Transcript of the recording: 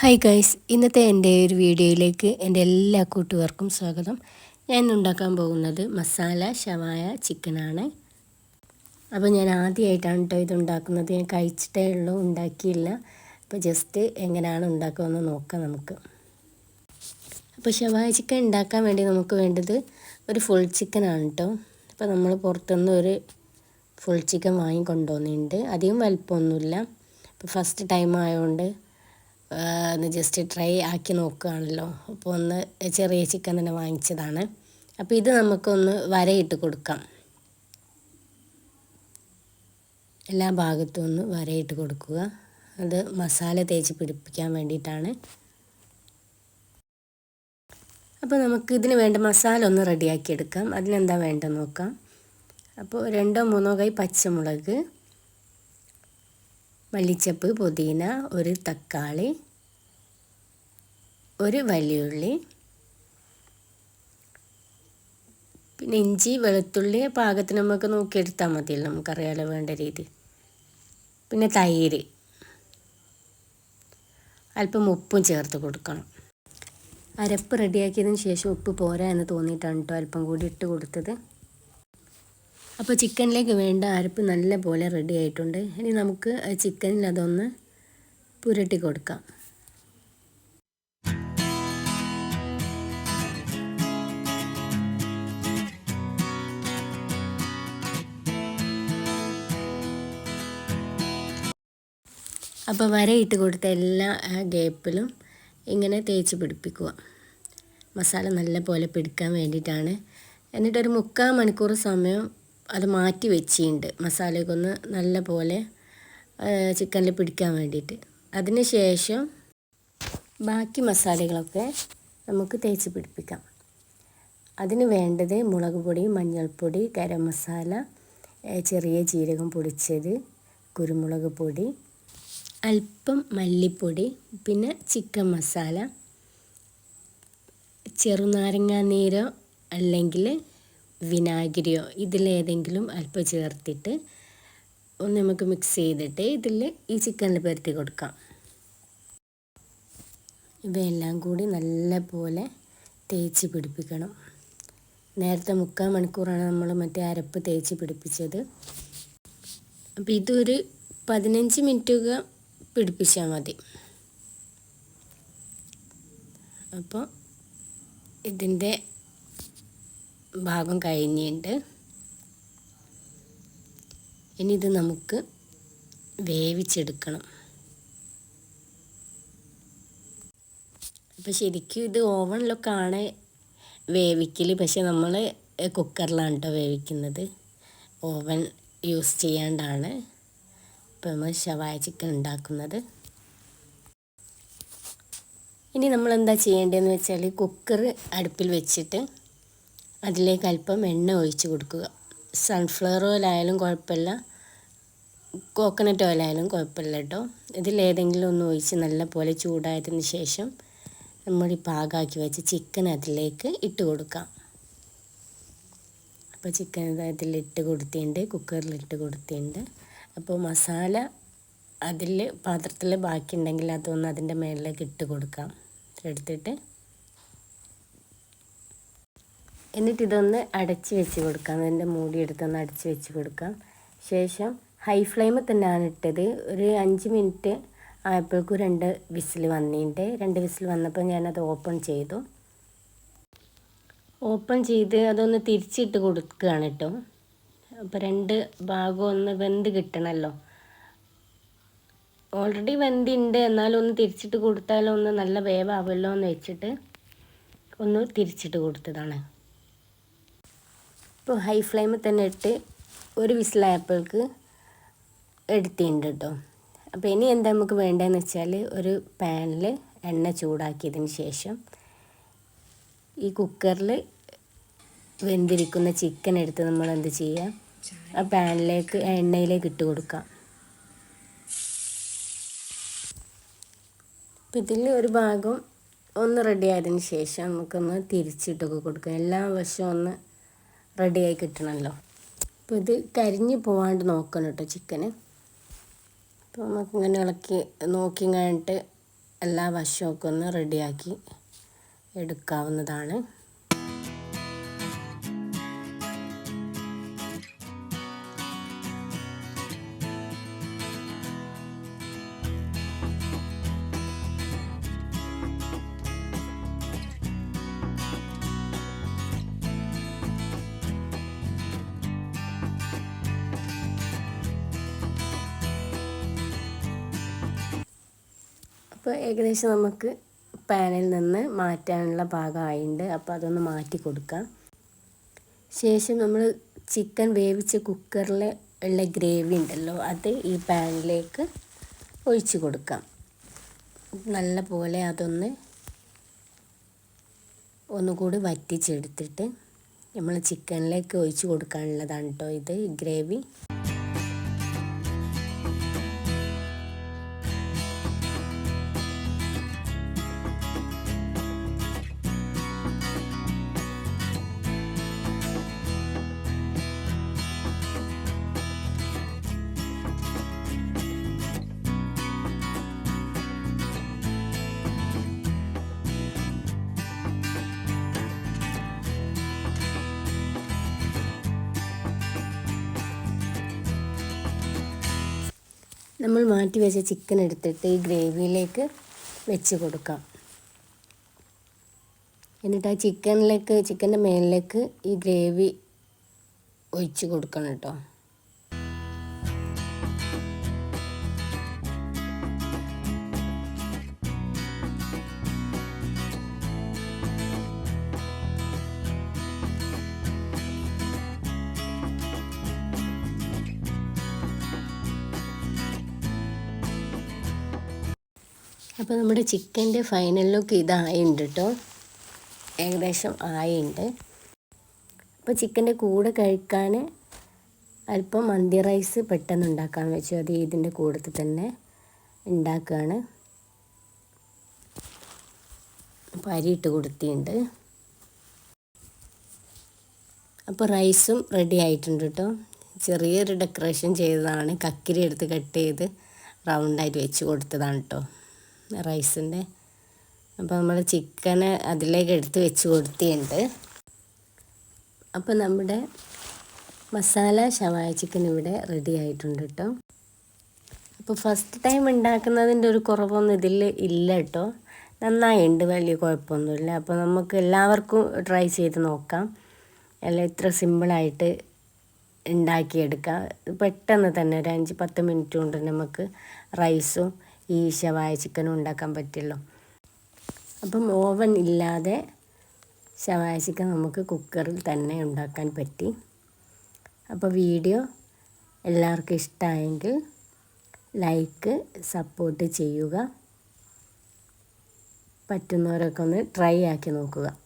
Hi guys ഇന്നത്തെ എന്റെ ഒരു വീഡിയോയിലേക്ക് എന്റെ എല്ലാ കൂട്ടുകാർക്കും സ്വാഗതം. ഞാൻ ഉണ്ടാക്കാൻ പോകുന്നത് മസാല ഷവായ ചിക്കനാണ്. അപ്പോൾ ഞാൻ ആദ്യമായിട്ടാണ് കേട്ടോ ഇത് ഉണ്ടാക്കുന്നത്. ഞാൻ കഴിച്ചിട്ടേ ഉള്ളൂ ഉണ്ടാക്കിയില്ല. അപ്പോൾ ജസ്റ്റ് എങ്ങനെയാണ് ഉണ്ടാക്കുകയെന്ന് നോക്കാം നമുക്ക്. അപ്പോൾ ഷവായ ചിക്കൻ ഉണ്ടാക്കാൻ വേണ്ടി നമുക്ക് വേണ്ടത് ഒരു ഫുൾ ചിക്കനാണ് കേട്ടോ അപ്പോൾ നമ്മൾ പുറത്തുനിന്ന് ഒരു ഫുൾ ചിക്കൻ വാങ്ങി കൊണ്ടുവന്നിട്ടുണ്ട് അധികം വലിപ്പമൊന്നുമില്ല. അപ്പോൾ ഫസ്റ്റ് ടൈം ആയതുകൊണ്ട് ഒന്ന് ജസ്റ്റ് ട്രൈ ആക്കി നോക്കുകയാണല്ലോ അപ്പോൾ ഒന്ന് ചെറിയ ചിക്കൻ തന്നെ വാങ്ങിച്ചതാണ്. അപ്പോൾ ഇത് നമുക്കൊന്ന് വരയിട്ട് കൊടുക്കാം. എല്ലാ ഭാഗത്തും ഒന്ന് വരയിട്ട് കൊടുക്കുക. അത് മസാല തേച്ച് പിടിപ്പിക്കാൻ വേണ്ടിയിട്ടാണ്. അപ്പോൾ നമുക്ക് ഇതിന് വേണ്ട മസാല ഒന്ന് റെഡിയാക്കി എടുക്കാം. അതിനെന്താ വേണ്ടതെന്ന് നോക്കാം. അപ്പോൾ രണ്ടോ മൂന്നോ കൈ പച്ചമുളക്. മല്ലിച്ചപ്പ് പുതിന ഒരു തക്കാളി ഒരു വലിയുള്ളി പിന്നെ ഇഞ്ചി വെളുത്തുള്ളി പാകത്തിന് നമുക്ക് നോക്കിയെടുത്താൽ മതിയല്ലോ നമുക്കറിയാലോ വേണ്ട രീതി. പിന്നെ തൈര്. അല്പം ഉപ്പും ചേർത്ത് കൊടുക്കണം. അരപ്പ് റെഡിയാക്കിയതിന് ശേഷം ഉപ്പ് പോരാ എന്ന് തോന്നിയിട്ടാണ് കേട്ടോ അല്പം കൂടി ഇട്ട് കൊടുത്തത്. അപ്പോൾ ചിക്കനിലേക്ക് വേണ്ട അരപ്പ് നല്ല പോലെ റെഡി ആയിട്ടുണ്ട്. ഇനി നമുക്ക് ചിക്കനിൽ അതൊന്ന് പുരട്ടി കൊടുക്കാം. അപ്പോൾ വരയിട്ട് കൊടുത്ത എല്ലാ ഗ്യാപ്പിലും ഇങ്ങനെ തേച്ച് പിടിപ്പിക്കുക. മസാല നല്ല പോലെ പിടിക്കാൻ വേണ്ടിയിട്ടാണ്. എന്നിട്ടൊരു മുക്കാൽ മണിക്കൂർ സമയം അത് മാറ്റി വെച്ചിട്ടുണ്ട്. മസാലയൊക്കെ നല്ല പോലെ ചിക്കനിൽ പിടിക്കാൻ വേണ്ടിയിട്ട്. അതിന് ശേഷം ബാക്കി മസാലകളൊക്കെ നമുക്ക് തേച്ച് പിടിപ്പിക്കാം. അതിന് വേണ്ടത് മുളക് പൊടി മഞ്ഞൾപ്പൊടി ഗരം മസാല ചെറിയ ജീരകം പൊടിച്ചത് കുരുമുളക് പൊടി അല്പം മല്ലിപ്പൊടി പിന്നെ ചിക്കൻ മസാല ചെറുനാരങ്ങാ നീരോ അല്ലെങ്കിൽ വിനാഗിരിയോ ഇതിലേതെങ്കിലും അല്പം ചേർത്തിട്ട് ഒന്ന് നമുക്ക് മിക്സ് ചെയ്തിട്ട് ഇതിൽ ഈ ചിക്കനിൽ പരത്തി കൊടുക്കാം. ഇവയെല്ലാം കൂടി നല്ല പോലെ തേച്ച് പിടിപ്പിക്കണം. നേരത്തെ മുക്കാൽ മണിക്കൂറാണ് നമ്മൾ മറ്റേ അരപ്പ് തേച്ച് പിടിപ്പിച്ചത്. അപ്പോൾ ഇതൊരു പതിനഞ്ച് മിനിറ്റ് പിടിപ്പിച്ചാൽ മതി. അപ്പോൾ ഇതിന്റെ ഭാഗം കഴിഞ്ഞിട്ടുണ്ട്. ഇനി ഇത് നമുക്ക് വേവിച്ചെടുക്കണം. അപ്പോൾ ശരിക്കും ഇത് ഓവണിലൊക്കെ ആണ് വേവിക്കൽ പക്ഷെ നമ്മൾ കുക്കറിലാണ് കേട്ടോ വേവിക്കുന്നത്. ഓവൻ യൂസ് ചെയ്യാണ്ടാണ്. ഇപ്പോൾ നമ്മൾ ഷവായ ചിക്കൻ ഉണ്ടാക്കുന്നത്. ഇനി നമ്മൾ എന്താ ചെയ്യേണ്ടതെന്ന് വെച്ചാൽ കുക്കർ അടുപ്പിൽ വെച്ചിട്ട് അതിലേക്ക് അല്പം എണ്ണ ഒഴിച്ച് കൊടുക്കുക. സൺഫ്ലവർ ഓയിലായാലും കുഴപ്പമില്ല. കോക്കനട്ട് ഓയിലായാലും കുഴപ്പമില്ല കേട്ടോ ഇതിലേതെങ്കിലും ഒന്ന് ഒഴിച്ച് നല്ല പോലെ ചൂടായതിന് ശേഷം നമ്മൾ ഈ പാകാക്കി വെച്ച ചിക്കൻ അതിലേക്ക് ഇട്ട് കൊടുക്കാം. അപ്പോൾ ചിക്കൻ അതിലിട്ട് കൊടുത്തിട്ടുണ്ട് കുക്കറിലിട്ട് കൊടുത്തിട്ടുണ്ട്. അപ്പോൾ മസാല അതിൽ പാത്രത്തിൽ ബാക്കിയുണ്ടെങ്കിൽ അതൊന്ന് അതിന്റെ മേളിലേക്ക് ഇട്ട് കൊടുക്കാം. എടുത്തിട്ട് എന്നിട്ട് ഇതൊന്ന് അടച്ച് വെച്ച് കൊടുക്കാം. അതിന്റെ മൂടി എടുത്തൊന്ന് അടച്ച് വെച്ച് കൊടുക്കാം. ശേഷം ഹൈ ഫ്ലെയിമിൽ തന്നെയാണ് ഇട്ടത്. ഒരു അഞ്ച് മിനിറ്റ് ആയപ്പോഴേക്കും രണ്ട് വിസിൽ വന്നിട്ടുണ്ട്. രണ്ട് വിസിൽ വന്നപ്പോൾ ഞാനത് ഓപ്പൺ ചെയ്തു. ഓപ്പൺ ചെയ്ത് അതൊന്ന് തിരിച്ചിട്ട് കൊടുക്കുകയാണ് കേട്ടോ. അപ്പോൾ രണ്ട് ഭാഗം ഒന്ന് വെന്ത് കിട്ടണമല്ലോ. ഓൾറെഡി വെന്തിണ്ട് എന്നാലും ഒന്ന് തിരിച്ചിട്ട് കൊടുത്താലും ഒന്ന് നല്ല വേവാവുമല്ലോ എന്ന് വെച്ചിട്ട് ഒന്ന് തിരിച്ചിട്ട് കൊടുത്തതാണ്. ഇപ്പോൾ ഹൈ ഫ്ലെയിമിൽ തന്നെ ഇട്ട് ഒരു വിസിലായപ്പോൾക്ക് എടുത്തിട്ടുണ്ട് കേട്ടോ അപ്പോൾ ഇനി എന്താ നമുക്ക് വേണ്ടതെന്ന് വെച്ചാൽ ഒരു പാനിൽ എണ്ണ ചൂടാക്കിയതിന് ശേഷം ഈ കുക്കറിൽ വെന്തിരിക്കുന്ന ചിക്കൻ എടുത്ത് നമ്മൾ എന്ത് ചെയ്യുക? ആ പാനിലേക്ക് എണ്ണയിലേക്ക് ഇട്ട് കൊടുക്കാം അപ്പം ഇതിൽ ഒരു ഭാഗം ഒന്ന് റെഡി ആയതിന് ശേഷം നമുക്കൊന്ന് തിരിച്ചിട്ടൊക്കെ കൊടുക്കാം എല്ലാ വശവും ഒന്ന് റെഡിയായി കിട്ടണമല്ലോ അപ്പോൾ ഇത് കരിഞ്ഞ് പോവാണ്ട് നോക്കണം കേട്ടോ ചിക്കന്. അപ്പോൾ നമുക്കിങ്ങനെ ഇളക്കി നോക്കി കഴിഞ്ഞിട്ട് എല്ലാ വശമൊക്കെ ഒന്ന് റെഡിയാക്കി എടുക്കാവുന്നതാണ്. അപ്പോൾ ഏകദേശം നമുക്ക് പാനിൽ നിന്ന് മാറ്റാനുള്ള പാകമായിട്ടുണ്ട് അപ്പോൾ അതൊന്ന് മാറ്റി കൊടുക്കാം. ശേഷം നമ്മൾ ചിക്കൻ വേവിച്ച കുക്കറിൽ ഉള്ള ഗ്രേവി ഉണ്ടല്ലോ അത് ഈ പാനിലേക്ക് ഒഴിച്ച് കൊടുക്കാം. നല്ല പോലെ അതൊന്ന് ഒന്നുകൂടി വറ്റിച്ചെടുത്തിട്ട് നമ്മൾ ചിക്കനിലേക്ക് ഒഴിച്ച് കൊടുക്കാനുള്ളതാണ് കേട്ടോ ഇത് ഗ്രേവി. നമ്മൾ മാറ്റി വെച്ച ചിക്കൻ എടുത്തിട്ട് ഈ ഗ്രേവിയിലേക്ക് വെച്ച് കൊടുക്കാം. എന്നിട്ട് ആ ചിക്കനിലേക്ക് ചിക്കന്റെ മേലിലേക്ക് ഈ ഗ്രേവി ഒഴിച്ച് കൊടുക്കണം കേട്ടോ. അപ്പോൾ നമ്മുടെ ചിക്കന്റെ ഫൈനൽ ലുക്ക് ഇതായിട്ട് കേട്ടോ ഏകദേശം ആയിട്ടുണ്ട് അപ്പോൾ ചിക്കന്റെ കൂടെ കഴിക്കാൻ അല്പം മന്തി റൈസ് പെട്ടെന്ന് ഉണ്ടാക്കാമെന്ന് വെച്ചു. അത് ഇതിന്റെ കൂടത്തിൽ തന്നെ ഉണ്ടാക്കുകയാണ് അപ്പോൾ അരി ഇട്ട് കൊടുത്തിട്ടുണ്ട്. അപ്പോൾ റൈസും റെഡി ആയിട്ടുണ്ട് കേട്ടോ ചെറിയൊരു ഡെക്കറേഷൻ ചെയ്തതാണ്. കക്കിരി എടുത്ത് കട്ട് ചെയ്ത് റൗണ്ടായിട്ട് വെച്ച് കൊടുത്തതാണ് കേട്ടോ റൈസിന്റെ. അപ്പോൾ നമ്മൾ ചിക്കന് അതിലേക്ക് എടുത്ത് വെച്ച് കൊടുത്തിട്ടുണ്ട്. അപ്പോൾ നമ്മുടെ മസാല ഷവായ ചിക്കൻ ഇവിടെ റെഡി ആയിട്ടുണ്ട് കേട്ടോ അപ്പോൾ ഫസ്റ്റ് ടൈം ഉണ്ടാക്കുന്നതിന്റെ ഒരു കുറവൊന്നും ഇതിൽ ഇല്ല കേട്ടോ നന്നായിട്ടുണ്ട് വലിയ കുഴപ്പമൊന്നുമില്ല. അപ്പോൾ നമുക്ക് എല്ലാവർക്കും ട്രൈ ചെയ്ത് നോക്കാം. അല്ല ഇത്ര സിമ്പിളായിട്ട് ഉണ്ടാക്കിയെടുക്കാം. പെട്ടെന്ന് തന്നെ ഒരു അഞ്ച് പത്ത് മിനിറ്റ് കൊണ്ട് നമുക്ക് റൈസും ഈ ശവായ ചിക്കനും ഉണ്ടാക്കാൻ പറ്റുള്ളൂ. അപ്പം ഓവൻ ഇല്ലാതെ ശവായ ചിക്കൻ നമുക്ക് കുക്കറിൽ തന്നെ ഉണ്ടാക്കാൻ പറ്റി. അപ്പോൾ വീഡിയോ എല്ലാവർക്കും ഇഷ്ടമായെങ്കിൽ ലൈക്ക് സപ്പോർട്ട് ചെയ്യുക. പറ്റുന്നവരൊക്കെ ഒന്ന് ട്രൈ ആക്കി നോക്കുക.